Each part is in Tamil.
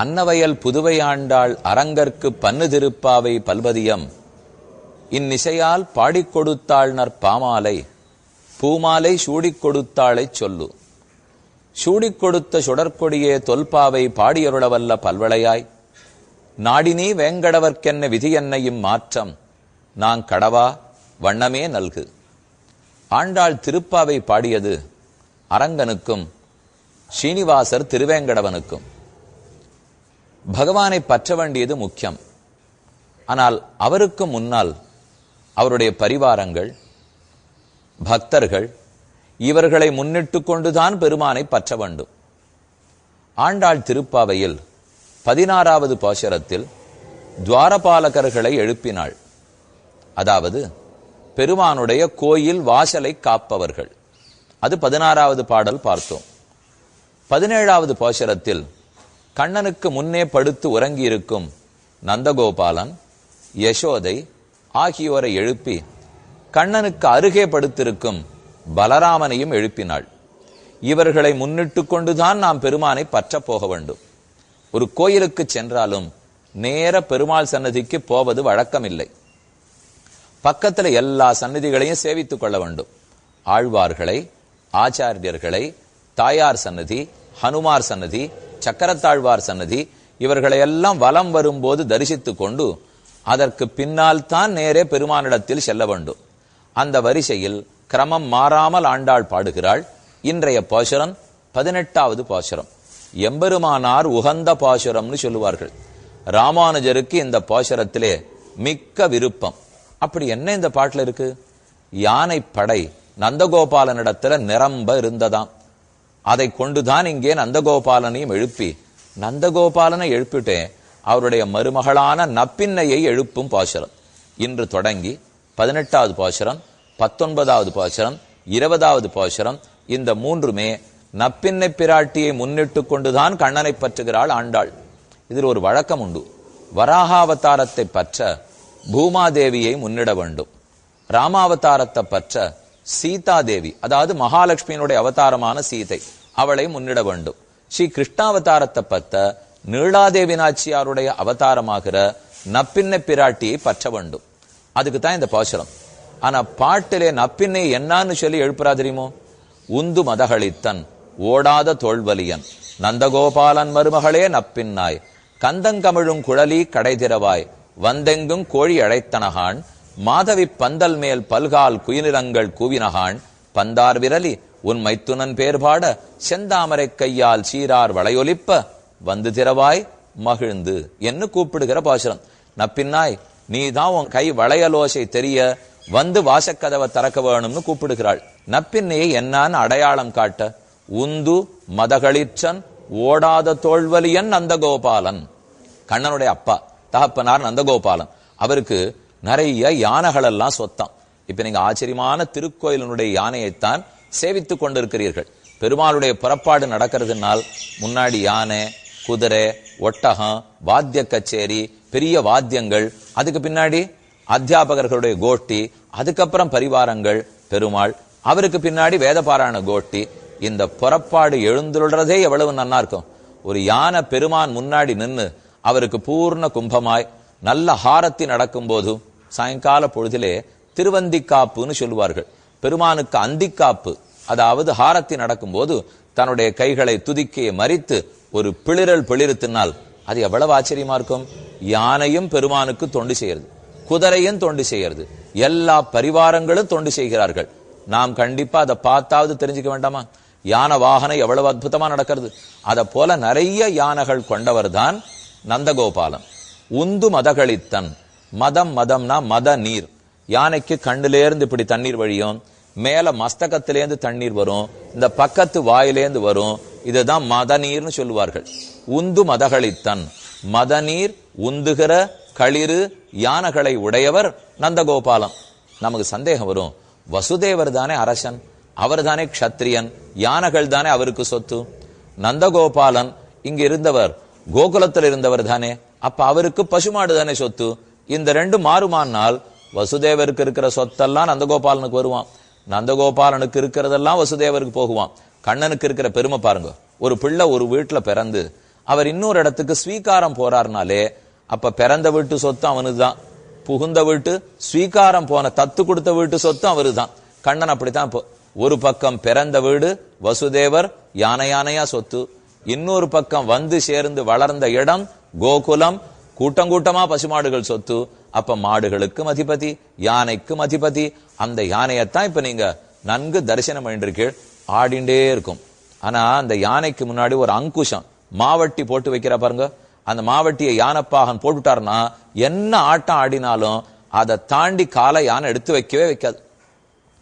அன்னவயல் புதுவை ஆண்டாள் அரங்கற்கு பன்னு திருப்பாவை பல்வதியம். இந்நிசையால் பாடிக் கொடுத்தாள் நற்பாமாலை பூமாலை சூடிக் கொடுத்தாளைச் சொல்லு. சூடிக் கொடுத்த சுடற்கொடியே தொல்பாவை பாடியருளவல்ல பல்வளையாய். நாடினீ வேங்கடவர்க்கென்ன விதி என்னையும் மாற்றம் நான் கடவா வண்ணமே நல்கு ஆண்டாள் திருப்பாவை பாடியது அரங்கனுக்கும் ஸ்ரீனிவாசர் திருவேங்கடவனுக்கும். பகவானை பற்ற வேண்டியது முக்கியம். ஆனால் அவருக்கு முன்னால் அவருடைய பரிவாரங்கள் பக்தர்கள் இவர்களை முன்னிட்டு கொண்டுதான் பெருமானை பற்ற வேண்டும். ஆண்டாள் திருப்பாவையில் பதினாறாவது பாசுரத்தில் துவாரபாலகர்களை எழுப்பினாள். அதாவது பெருமானுடைய கோயில் வாசலை காப்பவர்கள். அது பதினாறாவது பாடல் பார்த்தோம். பதினேழாவது பாசுரத்தில் கண்ணனுக்கு முன்னே படுத்து உறங்கியிருக்கும் நந்தகோபாலன் யசோதை ஆகியோரை எழுப்பி கண்ணனுக்கு அருகே படுத்திருக்கும் பலராமனையும் எழுப்பினாள். இவர்களை முன்னிட்டு கொண்டுதான் நாம் பெருமானை பற்றப் போக வேண்டும். ஒரு கோயிலுக்கு சென்றாலும் நேர பெருமாள் சன்னதிக்கு போவது வழக்கமில்லை. பக்கத்துல எல்லா சன்னதிகளையும் சேவித்துக் கொள்ள வேண்டும். ஆழ்வார்களை ஆச்சாரியர்களை தாயார் சன்னதி ஹனுமார் சன்னதி சக்கரத்தாழ்வார் சன்னதி இவர்களையெல்லாம் வலம் வரும்போது தரிசித்து கொண்டு அதற்கு பின்னால் தான் நேரே பெருமானிடத்தில் செல்ல வேண்டும். அந்த வரிசையில் கிரமம் மாறாமல் ஆண்டாள் பாடுகிறாள். இன்றைய பாசுரம் பதினெட்டாவது பாசுரம். எம்பெருமானார் உகந்த பாசுரம்னு சொல்லுவார்கள். ராமானுஜருக்கு இந்த பாசுரத்திலே மிக்க விருப்பம். அப்படி என்ன இந்த பாட்டில் இருக்கு? யானை படை நந்தகோபாலனிடத்துல நிரம்ப இருந்ததாம். அதை கொண்டுதான் இங்கே நந்தகோபாலனையும் எழுப்பி நந்தகோபாலனை எழுப்பிட்டே அவருடைய மருமகளான நப்பின்னையை எழுப்பும் பாசுரம். இன்று தொடங்கி பதினெட்டாவது பாசுரம் பத்தொன்பதாவது பாசுரம் இருபதாவது பாசுரம் இந்த மூன்றுமே நப்பின்னை பிராட்டியை முன்னிட்டு கொண்டுதான் கண்ணனை பற்றுகிறாள் ஆண்டாள். இதில் ஒரு வழக்கம் உண்டு. வராகாவதாரத்தை பற்ற பூமாதேவியை முன்னிட வேண்டும். ராமாவதாரத்தை பற்ற சீதா தேவி அதாவது மகாலட்சுமியினுடைய அவதாரமான சீதை அவளை முன்னிட வேண்டும். ஸ்ரீ கிருஷ்ணாவதாரத்தை பத்த நீளாதேவி நாச்சியாருடைய அவதாரமாகிற நப்பின்ன பிராட்டியை பற்ற வேண்டும். அதுக்கு தான் இந்த பாசுரம். ஆனா பாட்டிலே நப்பின்னை என்னான்னு சொல்லி எழுப்புறா தெரியுமோ? உந்து மதகளித்தன் ஓடாத தோல்வலியன் நந்தகோபாலன் மருமகளே நப்பின்னாய் கந்தங்கமிழும் குழலி கடைதிரவாய் வந்தெங்கும் கோழி அழைத்தனகான் மாதவி பந்தல் மேல் பல்கால் குயிலிரங்கள் கூவினகான் பந்தார் விரலி உன் மைத்துனன் பேர்பாட செந்தாமரை கையால் சீரார் வளையொலிப்ப வந்து திரவாய் மகிழ்ந்து என்று கூப்பிடுகிற பாசுரம். நப்பின்னாய் நீ தான் உன் கை வளையலோசை தெரிய வந்து வாசக்கதவை திறக்க வேணும்னு கூப்பிடுகிறாள். நப்பின்னையை என்னான்னு அடையாளம் காட்ட உந்து மதகளிற்றன் ஓடாத தோல்வலியன் நந்தகோபாலன். கண்ணனுடைய அப்பா தகப்பனார் நந்தகோபாலன். அவருக்கு நிறைய யானைகள் எல்லாம் சொத்தம். இப்ப நீங்க ஆச்சரியமான திருக்கோயிலினுடைய யானையைத்தான் சேவித்துக் கொண்டிருக்கிறீர்கள். பெருமாளுடைய புறப்பாடு நடக்கிறதுனால் முன்னாடி யானை குதிரை ஒட்டகம் வாத்திய கச்சேரி பெரிய வாத்தியங்கள் அதுக்கு பின்னாடி அத்தியாபகர்களுடைய கோட்டி அதுக்கப்புறம் பரிவாரங்கள் பெருமாள் அவருக்கு பின்னாடி வேதபாராயண கோட்டி இந்த புறப்பாடு எழுந்துள்ளதே எவ்வளவு நல்லா இருக்கும். ஒரு யானை பெருமான் முன்னாடி நின்று அவருக்கு பூர்ண கும்பமாய் நல்ல ஹாரத்தி நடக்கும் போதும் சாயங்கால பொழுதிலே திருவந்திக்காப்புன்னு சொல்லுவார்கள். பெருமானுக்கு அந்திக்காப்பு அதாவது ஹாரத்தி நடக்கும்போது தன்னுடைய கைகளை துதிக்கையை மறித்து ஒரு பிளிரல் பிளிருத்தினால் அது எவ்வளவு ஆச்சரியமா இருக்கும்? யானையும் பெருமானுக்கு தொண்டு செய்யறது குதிரையும் தொண்டு செய்யறது எல்லா பரிவாரங்களும் தொண்டு செய்கிறார்கள். நாம் கண்டிப்பா அதை பார்த்தாவது தெரிஞ்சுக்க வேண்டாமா? யானை வாகனம் எவ்வளவு அற்புதமா நடக்கிறது. அதை போல நிறைய யானைகள் கொண்டவர் தான் நந்தகோபாலன். உந்து மதகளித்தன் மதம் மதம்னா மத நீர். யானைக்கு கண்ணிலேருந்து இப்படி தண்ணீர் வழியும் மேல மஸ்தகத்திலேருந்து தண்ணீர் வரும் இந்த பக்கத்து வாயிலேருந்து வரும் இதுதான் மத நீர்னு சொல்லுவார்கள். உந்து மதகளித்தன். மத நீர் உந்துகிற களிறு யானைகளை உடையவர் நந்தகோபாலம். நமக்கு சந்தேகம் வரும். வசுதேவர் தானே அரசன் அவர் தானே க்ஷத்ரியன் யானைகள் தானே அவருக்கு சொத்து. நந்தகோபாலன் இங்க இருந்தவர் கோகுலத்தில் இருந்தவர் தானே அப்ப அவருக்கு பசுமாடு தானே சொத்து. இந்த ரெண்டு மாறுமானால் வசுதேவருக்கு இருக்கிற சொத்தெல்லாம் நந்தகோபாலனுக்கு வருவான். நந்தகோபாலனுக்கு இருக்கிறதெல்லாம் வசுதேவருக்கு போகுவான். கண்ணனுக்கு இருக்கிற பெருமை பாருங்க. ஒரு பிள்ளை ஒரு வீட்டில் பிறந்து அவர் இன்னொரு இடத்துக்கு ஸ்வீகாரம் போறாருனாலே அப்ப பிறந்த வீட்டு சொத்து அவனுதான் புகுந்த வீட்டு ஸ்வீகாரம் போன தத்து கொடுத்த வீட்டு சொத்து அவருதான். கண்ணன் அப்படித்தான் ஒரு பக்கம் பிறந்த வீடு வசுதேவர் யானை யானையா சொத்து. இன்னொரு பக்கம் வந்து சேர்ந்து வளர்ந்த இடம் கோகுலம் கூட்டம் கூட்டமா பசுமாடுகள் சொத்து அப்ப மாடுகளுக்கும் அதிபதி யானைக்கும் அதிபதி. அந்த யானையத்தான் இப்ப நீங்க நன்கு தரிசனம் பண்ணிருக்கீள் ஆடிண்டே இருக்கும். ஆனா அந்த யானைக்கு முன்னாடி ஒரு அங்குஷம் மாவட்டி போட்டு வைக்கிற பாருங்க. அந்த மாவட்டியை யானைப்பாகன் போட்டுட்டாருன்னா என்ன ஆட்டம் ஆடினாலும் அதை தாண்டி காலை யானை எடுத்து வைக்கவே வைக்காது.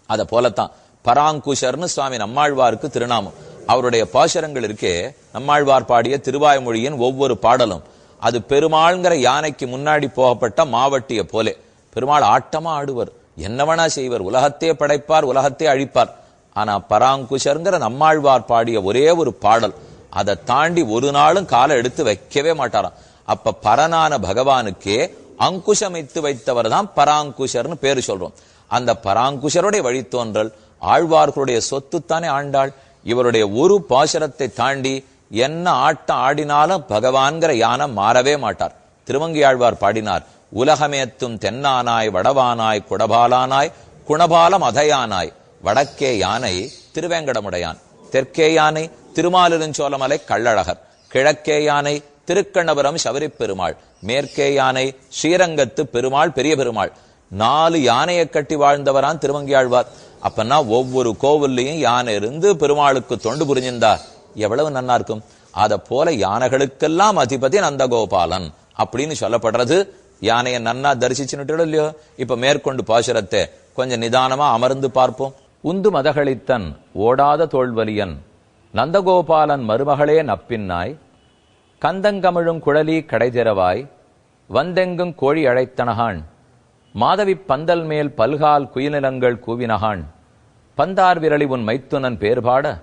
அதை போலத்தான். பராங்குஷர்னு சுவாமி நம்மாழ்வாருக்கு திருநாமம். அவருடைய பாசரங்கள் இருக்கே. நம்மாழ்வார் பாடிய திருவாய்மொழியின் ஒவ்வொரு பாடலும். அது பெருமாள்ங்கிற யானைக்கு முன்னாடி போகப்பட்ட மாவட்டிய போலே. பெருமாள் ஆட்டமா ஆடுவர். என்னவனா செய்வர். உலகத்தையே படைப்பார் உலகத்தையே அழிப்பார். ஆனா பராங்குஷர்ங்கிற நம்மாழ்வார் பாடிய ஒரே ஒரு பாடல் அதை தாண்டி ஒரு நாளும் காலை எடுத்து வைக்கவே மாட்டாராம். அப்ப பரனான பகவானுக்கே அங்குஷமைத்து வைத்தவர் தான் பராங்குஷர்னு பேரு சொல்றோம். அந்த பராங்குஷருடைய வழித்தோன்றல் ஆழ்வார்களுடைய சொத்துத்தானே ஆண்டாள். இவருடைய ஒரு பாசரத்தை தாண்டி என்ன ஆட்டம் ஆடினாலும் பகவான்கிற யானை மாறவே மாட்டார். திருமங்கி ஆழ்வார் பாடினார் உலகமேத்தும் தென்னானாய் வடவானாய் குடபாலானாய் குணபாலம் அதயானாய் வடக்கே யானை திருவேங்கடமுடையான். தெற்கே யானை திருமாலிருஞ்சோலமலை கள்ளழகர். கிழக்கே யானை திருக்கண்ணபுரம் சபரிப் பெருமாள். மேற்கே யானை ஸ்ரீரங்கத்து பெருமாள் பெரிய பெருமாள். நாலு யானையை கட்டி வாழ்ந்தவரான் திருவங்கியாழ்வார். அப்பன்னா ஒவ்வொரு கோவில்லையும் யானை இருந்து பெருமாளுக்கு தொண்டு புரிஞ்சிருந்தார். எவ்வளவு நன்னா இருக்கும்? அதை போல யானைகளுக்கெல்லாம் அதிபதி நந்தகோபாலன். அப்படின்னு சொல்லப்படுறது யானையை நன்னா தரிசிச்சுன்னு இல்லையோ? இப்ப மேற்கொண்டு பாசுரத்தை கொஞ்சம் நிதானமா அமர்ந்து பார்ப்போம். உந்து மதகளித்தன் ஓடாத தோல்வலியன். நந்தகோபாலன் மருமகளே நப்பின்னாய். கந்தங்கமிழும் குழலி கடைதிரவாய் வந்தெங்கும் கோழி அழைத்தனகான். மாதவி பந்தல் மேல் பல்கால் குயிலினங்கள் கூவினகான். பந்தார் விரலி உன் மைத்துனன் பேர்பாட.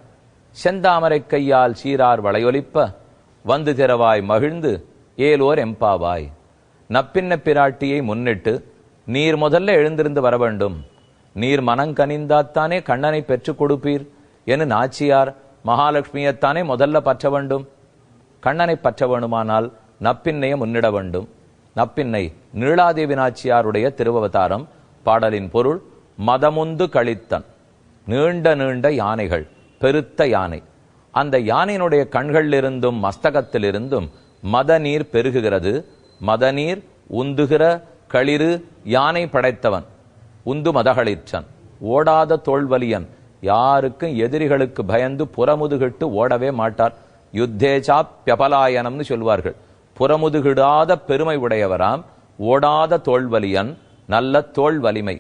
செந்தாமரை கையால் சீரார் வளையொலிப்ப வந்து திறவாய் மகிழ்ந்து ஏலோர் எம்பாவாய். நப்பின்ன பிராட்டியை முன்னிட்டு நீர் முதல்ல எழுந்திருந்து வர வேண்டும். நீர் மனங்கனிந்தாத்தானே கண்ணனை பெற்றுக் கொடுப்பீர் என நாச்சியார் மகாலட்சுமியைத்தானே முதல்ல பற்ற வேண்டும். கண்ணனை பற்ற வேணுமானால் நப்பின்னையை முன்னிட வேண்டும். நப்பின்னை நீளாதேவி நாச்சியாருடைய திருவவதாரம் பாடலின் பொருள் மதமுந்து கழித்தன். நீண்ட நீண்ட யானைகள். பெருத்த யானை. அந்த யானையினுடைய கண்களிலிருந்தும் மஸ்தகத்திலிருந்தும் மத நீர் பெருகுகிறது. மதநீர் உந்துகிற களிறு யானை படைத்தவன் உந்து மதகளிற்றன் ஓடாத தோல்வலியன் யாருக்கும் எதிரிகளுக்கு பயந்து புறமுதுகிட்டு ஓடவே மாட்டார். யுத்தேச்சா பியபலாயனம்னு சொல்வார்கள். புறமுதுகிடாத பெருமை உடையவராம் ஓடாத தோல்வலியன் நல்ல தோல் வலிமை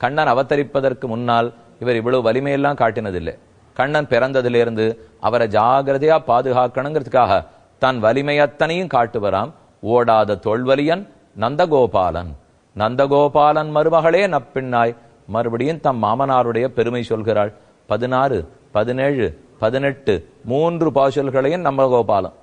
கண்ணன் அவதரிப்பதற்கு முன்னால் இவர் இவ்வளவு வலிமையெல்லாம் காட்டினதில்லை. கண்ணன் பிறந்ததிலிருந்து அவரை ஜாகிரதையா பாதுகாக்கணுங்கிறதுக்காக தன் வலிமையத்தனையும் காட்டுவராம். ஓடாத தொல்வலியன் நந்தகோபாலன். நந்தகோபாலன் மருமகளே நப்பின்னாய். மறுபடியும் தம் மாமனாருடைய பெருமை சொல்கிறாள். பதினாறு பதினேழு பதினெட்டு மூன்று பாசல்களையும் நந்தகோபாலன்.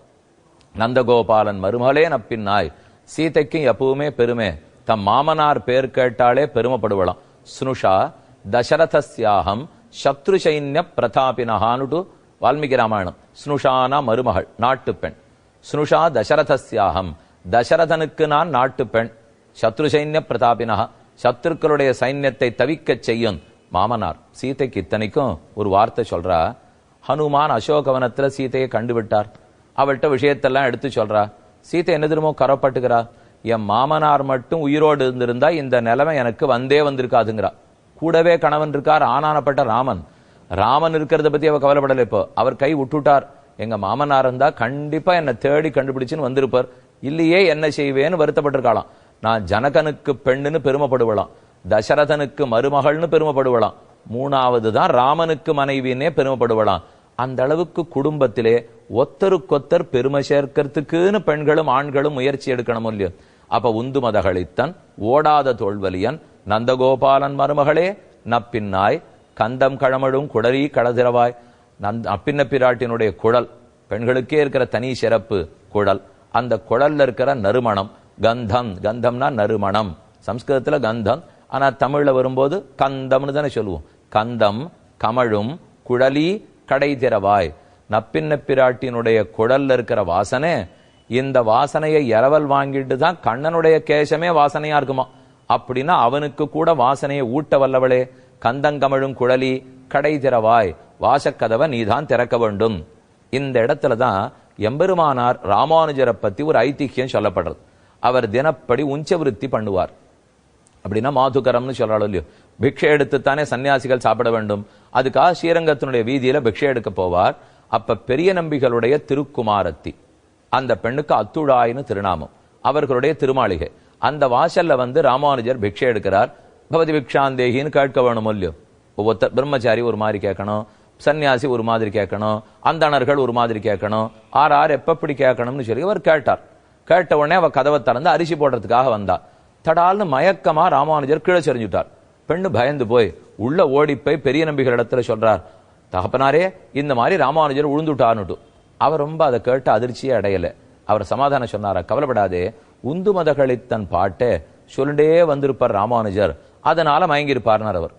நந்தகோபாலன் மருமகளே நப்பின்னாய். சீதைக்கும் எப்பவுமே பெருமை. தம் மாமனார் பேர் கேட்டாலே பெருமைப்படுவலாம். ஸ்னுஷா தசரதஸ்யாகம் சத்ரு சைன்ய பிரதாபினஹானுட்டு வால்மீகி ராமாயணம். ஸ்னுஷானா மருமகள் நாட்டு பெண் ஸ்னுஷா தசரதஸ்யாகம். தசரதனுக்கு நான் நாட்டு பெண் சத்ரு சைன்ய பிரதாபினஹா சத்ருக்களுடைய சைன்யத்தை தவிக்கச் செய்யும் மாமனார். சீதைக்கு இத்தனைக்கும் ஒரு வார்த்தை சொல்றா. ஹனுமான் அசோகவனத்துல சீதையை கண்டுவிட்டார். அவள்கிட்ட விஷயத்தெல்லாம் எடுத்து சொல்றா. சீதை என்ன திரும்ப கரப்பட்டுக்கிறா என் மாமனார் மட்டும் உயிரோடு இருந்திருந்தா இந்த நிலைமை எனக்கு வந்தே வந்திருக்காதுங்கிறா. கூடவே கணவன் இருக்கார் ஆனானப்பட்ட ராமன். ராமன் இருக்கிறத பத்தி அவ கவலைப்படல இப்போ. அவர் கை விட்டுட்டார். எங்க மாமனார் இருந்தா கண்டிப்பா என்னை தேடி கண்டுபிடிச்சுன்னு வந்திருப்பார். இல்லையே என்ன செய்வேன்னு வருத்தப்பட்டிருக்காளாம். நான் ஜனகனுக்கு பெண்ணுன்னு பெருமைப்படுவலாம். தசரதனுக்கு மருமகள்னு பெருமைப்படுவலாம். மூணாவது தான் ராமனுக்கு மனைவின்னே பெருமைப்படுவலாம். அந்த அளவுக்கு குடும்பத்திலே ஒத்தருக்கொத்தர் பெருமை சேர்க்கறதுக்குன்னு பெண்களும் ஆண்களும் முயற்சி எடுக்கணும் இல்லையோ. அப்ப உந்து மதகளித்தன் ஓடாத தோல்வலியன் நந்தகோபாலன் மருமகளே நப்பின்னாய் கந்தம் கழமழும் குடரி கடதிரவாய் நந்த அப்பின்ன பிராட்டினுடைய குழல் பெண்களுக்கே இருக்கிற தனி சிறப்பு குழல். அந்த குழல்ல இருக்கிற நறுமணம் கந்தம் கந்தம்னா நறுமணம். சம்ஸ்கிருதத்துல கந்தம் ஆனா தமிழ்ல வரும்போது கந்தம்னு தானே சொல்லுவோம். கந்தம் கமழும் குழலி கடை திறவாய் நப்பின்ன பிராட்டினுடைய குழல்ல இருக்கிற வாசனை இந்த வாசனையை இரவல் வாங்கிட்டு தான் கண்ணனுடைய கேசமே வாசனையா இருக்குமா? அப்படின்னா அவனுக்கு கூட வாசனையை ஊட்ட வல்லவளே. கந்தங்கமழும் குழலி கடை திறவாய். வாசக்கதவை நீதான் திறக்க வேண்டும். இந்த இடத்துல தான் எம்பெருமானார் ராமானுஜரை பத்தி ஒரு ஐதிஹியம் சொல்லப்படுறது. அவர் தினப்படி உஞ்ச விருத்தி பண்ணுவார். அப்படின்னா மாதுகரம்னு சொல்றாளோ இல்லையோ. பிக்ஷை எடுத்துத்தானே சன்னியாசிகள் சாப்பிட வேண்டும். அதுக்காக ஸ்ரீரங்கத்தினுடைய வீதியில பிக்ஷை எடுக்க போவார். அப்ப பெரிய நம்பிகளுடைய திருக்குமாரத்தி. அந்த பெண்ணுக்கு அத்துழாயின்னு திருநாமம். அவர்களுடைய திருமாளிகை. அந்த வாசல்ல வந்து ராமானுஜர் பிக்ஷை எடுக்கிறார். பகவதி பிக்ஷாந்தேகின்னு கேட்க வேணும் இல்லையோ? ஒவ்வொருத்தர் பிரம்மச்சாரி ஒரு மாதிரி கேட்கணும் சன்னியாசி ஒரு மாதிரி கேட்கணும் அந்தணர்கள் ஒரு மாதிரி கேட்கணும் ஆர் ஆர் எப்பப்படி கேட்கணும்னு சொல்லி அவர் கேட்டார். கேட்ட உடனே அவ கதவை திறந்து அரிசி போடுறதுக்காக வந்தா. தடால்னு மயக்கமா ராமானுஜர் கீழே செறிஞ்சுட்டார். பெண்ணு பயந்து போய் உள்ள ஓடி போய் பெரிய நம்பிகள் இடத்துல சொல்றார் தகப்பனாரே இந்த மாதிரி ராமானுஜர் உழுந்துட்டான்னுட்டு அவர் ரொம்ப அதை கேட்டு அதிர்ச்சியே அடையலை. அவர் சமாதானம் சொன்னாரா கவலைப்படாதே உந்து மதகளித்தன் பாட்டே சொல்லிட்டே வந்திருப்பார் ராமானுஜர். அதனால மயங்கியிருப்பார்னார் அவர்.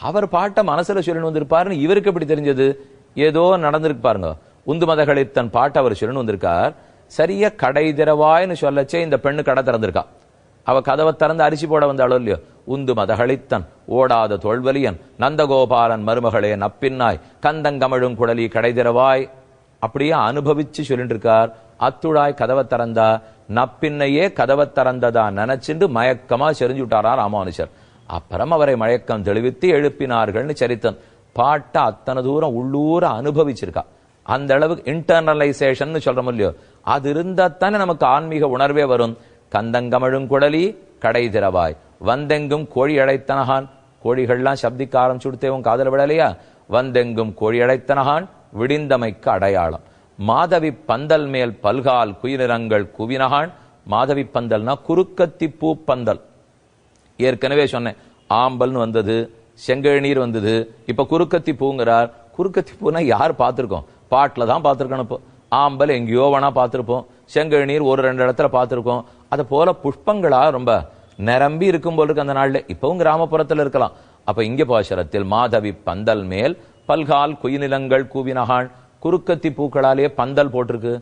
அவர் பாட்டை மனசுல சொல்லிட்டு வந்திருப்பாருன்னு இவருக்கு எப்படி தெரிஞ்சது? ஏதோ நடந்திருக்கு பாருங்க. உந்து மதகளித்தன் பாட்டை அவர் சொல்லிட்டு வந்திருக்கார். சரியா கடை திறவாய்னு சொல்லச்சே இந்த பெண்ணு கடை திறந்திருக்கா. அவ கதவை திறந்து அரிசி போட வந்தாளோ இல்லையோ? உந்து மதகளித்தன் ஓடாத தொல்வலியன் நந்தகோபாலன் மருமகளே நப்பின்னாய் கந்தங்கமழும் குடலி கடை திறவாய் அப்படியே அனுபவிச்சு சொல்லிட்டு இருக்கார். அத்துழாய் கதவை திறந்தா நப்பின்னையே கதவை திறந்ததா நினைச்சுண்டு மயக்கமா செறிஞ்சு விட்டாரா ராமானுஜர். அப்புறம் அவரை மயக்கம் தெளிவித்து எழுப்பினார்கள்னு சரித்தன் பாட்டை அத்தனை தூரம் உள்ளூர அனுபவிச்சிருக்கா. அந்த அளவுக்கு இன்டர்னலைசேஷன் சொல்றோம் இல்லையோ? அது இருந்தாத்தானே நமக்கு ஆன்மீக உணர்வே வரும். கந்தங்கமழும் குடலி கடை திறவாய். வந்தெங்கும் கோழி அழைத்தனகான் கோழிகள்லாம் சப்திக்க ஆரம்பிச்சுடுத்தேவும் காதல விடலையா? வந்தெங்கும் கோழி அழைத்தனகான் விடிந்தமைக்கு அடையாளம். மாதவி பந்தல் மேல் பல்கால் குயிலிரங்கள் குவினகான். மாதவி பந்தல்னா குறுக்கத்தி பூ பந்தல். ஏற்கனவே சொன்னேன் ஆம்பல்னு வந்தது செங்கழநீர் வந்தது இப்ப குறுக்கத்தி பூங்கிறார். குறுக்கத்தி பூனா யார் பார்த்துருக்கோம்? பாட்டில் தான் பார்த்திருக்கணும் இப்போ. ஆம்பல் எங்கேயோ வேணா பார்த்திருப்போம். செங்கழநீர் ஒரு ரெண்டு இடத்துல பார்த்துருக்கோம். அது போல புஷ்பங்களா ரொம்ப நிரம்பி இருக்கும் போல் இருக்கு அந்த நாளில். இப்பவும் கிராமப்புறத்தில் இருக்கலாம். அப்ப இங்கே பாசரத்தில் மாதவி பந்தல் மேல் பல்கால் குயிலிலங்கள் கூவினகான். குறுக்கத்தி பூக்களாலே பந்தல் போட்டிருக்கு.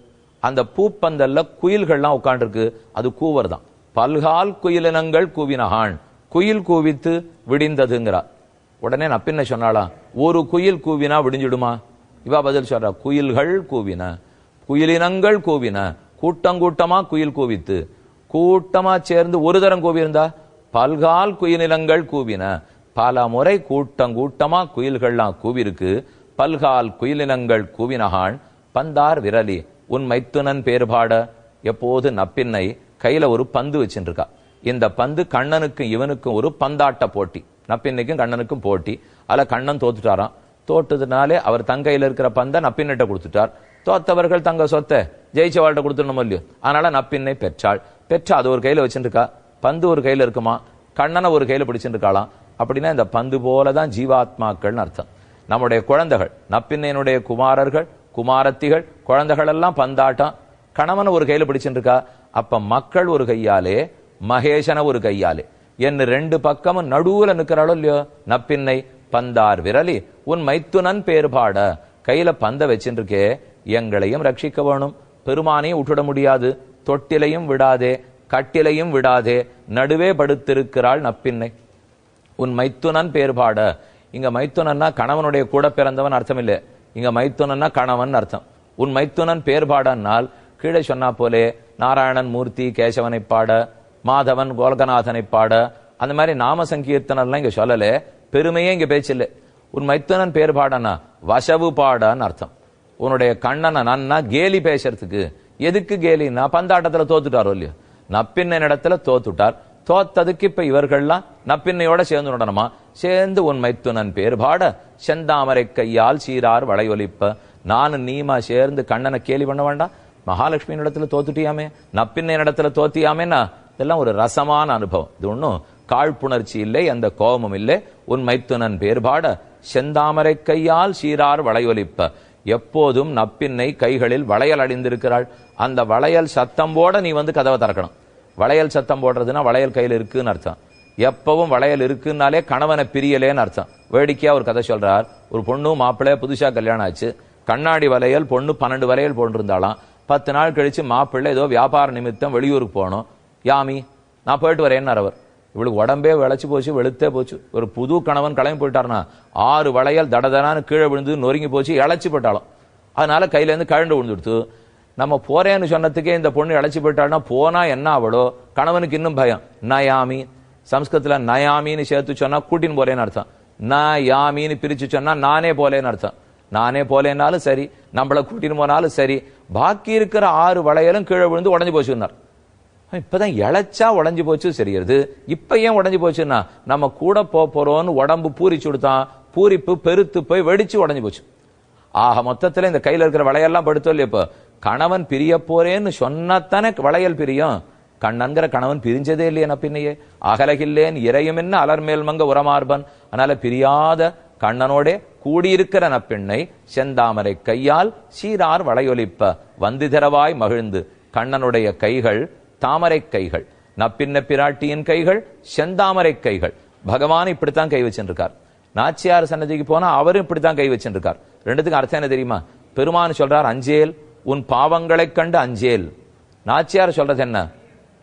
அந்த பூப்பந்தல்ல குயில்கள்லாம் உட்காண்டிருக்கு அது கூவர் தான் பல்கால் குயிலினங்கள் கூவினகான் குயில் கூவித்து விடிந்ததுங்கிறார். உடனே நான் பின்ன சொன்னாளா ஒரு குயில் கூவினா விடிஞ்சிடுமா? இவா பதில் சொல்றா குயில்கள் கூவின குயிலினங்கள் கூவின கூட்டங்கூட்டமா குயில் கூவித்து கூட்டமா சேர்ந்து ஒரு தரம் கூவியிருந்தா? பல்கால் குயிலினங்கள் கூவின. பல முறை கூட்டம் கூட்டமா குயில்கள்லாம் கூவிருக்கு. பல்கால் குயிலினங்கள் கூவினகான் பந்தார் விரலி உன் மைத்துனன் பேறுபாட எப்போது நப்பின்னை கையில ஒரு பந்து வச்சுருக்கா இந்த பந்து கண்ணனுக்கும் இவனுக்கும் ஒரு பந்தாட்ட போட்டி. நப்பின்னைக்கும் கண்ணனுக்கும் போட்டி. அல கண்ணன் தோத்துட்டாராம். தோட்டதுனாலே அவர் தங்கையில் இருக்கிற பந்தை நப்பின்னிட்ட கொடுத்துட்டார். தோத்தவர்கள் தங்க சொத்தை ஜெயிச்சவாள்கிட்ட கொடுத்துடணும் இல்லையோ? அதனால நப்பின்னை பெற்றாள். பெற்றா அது ஒரு கையில் வச்சுருக்கா பந்து ஒரு கையில் இருக்குமா? கண்ணனை ஒரு கையில் பிடிச்சிருக்காளாம் அப்படின்னா இந்த பந்து போலதான் ஜீவாத்மாக்கள்னு அர்த்தம். நம்முடைய குழந்தைகள் நப்பின்னையனுடைய குமாரர்கள் குமாரத்திகள் குழந்தைகள் எல்லாம் பந்தாட்டம். கணவனை ஒரு கையில பிடிச்சிருக்கா அப்ப மக்கள் ஒரு கையாலே மகேசன ஒரு கையாலே. என்ன ரெண்டு பக்கமும் நடுவுல நிக்கிறாளோ இல்லையோ? நப்பின்னை பந்தார் விரலி உன் மைத்துனன் பேர்பாட கையில பந்த வச்சுருக்கே எங்களையும் ரட்சிக்க வேணும். பெருமானையும் விட்டுட முடியாது. தொட்டிலையும் விடாதே கட்டிலையும் விடாதே. நடுவே படுத்திருக்கிறாள் நப்பின்னை. உன் மைத்துனன் பேர்பாட இங்க மைத்துனன்னா கணவனுடைய கூட பிறந்தவன் அர்த்தம் இல்லை. இங்க மைத்துனன்னா கணவன் அர்த்தம். உன் மைத்துனன் பேர்பாடன்னால் கீழே சொன்னா போலே நாராயணன் மூர்த்தி கேசவனை பாட மாதவன் கோலகநாதனை பாட அந்த மாதிரி நாம சங்கீர்த்தனெல்லாம் இங்க சொல்லல. பெருமையே இங்க பேச்சில்லை உன் மைத்துனன் பேர் பாடனா வசவு பாடன்னு அர்த்தம். உன்னுடைய கண்ணனை நன்னா கேலி பேசுறதுக்கு எதுக்கு கேலின்னா பந்தாட்டத்துல தோத்துட்டாரோ இல்லையோ? நப்பின்ன இடத்துல தோத்துட்டார். தோத்ததுக்கு இப்ப இவர்கள்லாம் நப்பின்னையோட சேர்ந்து நடனமா சேர்ந்து உன் மைத்துனன் பேர் பாட. செந்தாமரை கையால் சீரார் வளையொலிப்ப. நானும் நீமா சேர்ந்து கண்ணனை கேலி பண்ண வேண்டாம். மகாலட்சுமி இடத்துல தோத்துட்டியாமே. நப்பின்னை இடத்துல தோத்தியாமேனா இதெல்லாம் ஒரு ரசமான அனுபவம். இது ஒன்றும் காழ்ப்புணர்ச்சி இல்லை அந்த கோபமும் இல்லை. உன் மைத்துனன் பேர் பாட. செந்தாமரை கையால் சீரார் வளையொலிப்ப. எப்போதும் நப்பின்னை கைகளில் வளையல் அடைந்திருக்கிறாள் அந்த வளையல் சத்தம் போட நீ வந்து கதவை திறக்கணும். வளையல் சத்தம் போடுறதுன்னா வளையல் கையில் இருக்குன்னு அர்த்தம். எப்பவும் வளையல் இருக்குன்னாலே கணவனை பிரியலேன்னு அர்த்தம். வேடிக்கையாக ஒரு கதை சொல்கிறார் ஒரு பொண்ணு மாப்பிள்ளை புதுசாக கல்யாணம் ஆச்சு. கண்ணாடி வளையல் பொண்ணு பன்னெண்டு வளையல் போட்டிருந்தாலாம் பத்து நாள் கழித்து மாப்பிள்ளை ஏதோ வியாபார நிமித்தம் வெளியூருக்கு போகணும் யாமி நான் போயிட்டு வரேன்னார் அவர். இவளுக்கு உடம்பே விளைச்சி போச்சு வெளுத்தே போச்சு. ஒரு புது கணவன் கிளம்பி போயிட்டாருன்னா ஆறு வளையல் தடதடான்னு கீழே விழுந்து நொறுங்கி போச்சு இழைச்சி போட்டாலும் அதனால கையிலேருந்து கழண்டு விழுந்துடுத்து. நம்ம போறேன்னு சொன்னதுக்கே இந்த பொண்ணு இழைச்சி போயிட்டாள்னா போனா என்ன அவளோ கணவனுக்கு இன்னும் பயம். நயாமி. சம்ஸ்கிருத்தில் நயாமின்னு சேர்த்து சொன்னா கூட்டின்னு போறேன்னு அர்த்தம். ந யாமின்னு பிரிச்சு சொன்னா நானே போலேன்னு அர்த்தம். நானே போலேன்னாலும் சரி நம்மள கூட்டின்னு போனாலும் சரி பாக்கி இருக்கிற ஆறு வளையலும் கீழே விழுந்து உடஞ்சு போச்சுன்னார். இப்பதான் இழைச்சா உடஞ்சு போச்சு சரியிறது இப்ப ஏன் உடஞ்சு போச்சுன்னா நம்ம கூட போறோம்னு உடம்பு பூரிச்சு கொடுத்தான். பூரிப்பு பெருத்து போய் வெடிச்சு உடஞ்சு போச்சு. ஆக மொத்தத்துல இந்த கையில் இருக்கிற வளையல்லாம் படுத்தோம் இல்லையா இப்போ? கணவன் பிரிய போறேன்னு சொன்னத்தானே வளையல் பிரியும். கண்ணன்கிற கணவன் பிரிஞ்சதே இல்லையே நான் பின்னையே. அகலகில்லேன் இறையும் என்ன அலர்மேல் மங்க உரமார்பன். அதனால பிரியாத கண்ணனோடே கூடியிருக்கிற நப்பெண்ணை செந்தாமரை கையால் சீரார் வளையொலிப்ப வந்திதரவாய் மகிழ்ந்து கண்ணனுடைய கைகள் தாமரை கைகள். நப்பின்ன பிராட்டியின் கைகள் செந்தாமரை கைகள். பகவான் இப்படித்தான் கை வச்சிருக்கார் நாச்சியார் சன்னதிக்கு போனா அவரும் இப்படித்தான் கை வச்சிருக்கார் ரெண்டுத்துக்கும் அர்த்தம் என்ன தெரியுமா? பெருமான் சொல்றார் அஞ்சேல் உன் பாவங்களைக் கண்டு அஞ்சேல். நாச்சியார் சொல்றது என்ன?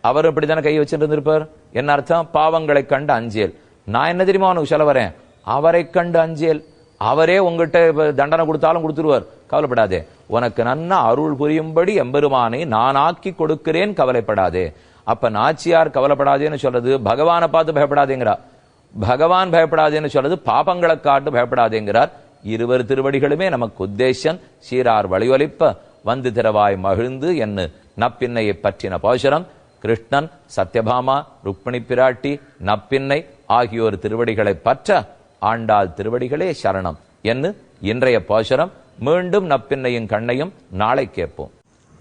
அவரும் இப்படித்தானே கை வச்சிருந்திருப்பார் என்ன அர்த்தம்? பாவங்களை கண்டு அஞ்சேல். நான் என்ன தெரியுமா உனக்கு சொல்ல வரேன்? அவரை கண்டு அஞ்சேல். அவரே உங்ககிட்ட தண்டனை கொடுத்தாலும் கொடுத்துருவார். கவலைப்படாதே. உனக்கு நன்ன அருள் புரியும்படி எம்பெருமானை நான் ஆக்கி கொடுக்கிறேன் கவலைப்படாதே. அப்ப நாச்சியார் கவலைப்படாதேன்னு சொல்றது பகவானை பார்த்து பயப்படாதேங்கிறா. பகவான் பயப்படாதேன்னு சொல்றது பாபங்களை காட்டு பயப்படாதேங்கிறார். இருவர் திருவடிகளுமே நமக்கு உத்தேசம். சீரார் வழியொலிப்ப. வந்து திரவாய் மகிழ்ந்து என்று நப்பின்னையை பற்றின பாசுரம் கிருஷ்ணன் சத்யபாமா ருக்மிணி பிராட்டி நப்பின்னை ஆகியோர் திருவடிகளை பற்ற ஆண்டாள் திருவடிகளே சரணம் என்று இன்றைய பாசுரம் மீண்டும் நப்பின்னையும் கண்ணையும் நாளை கேட்போம்.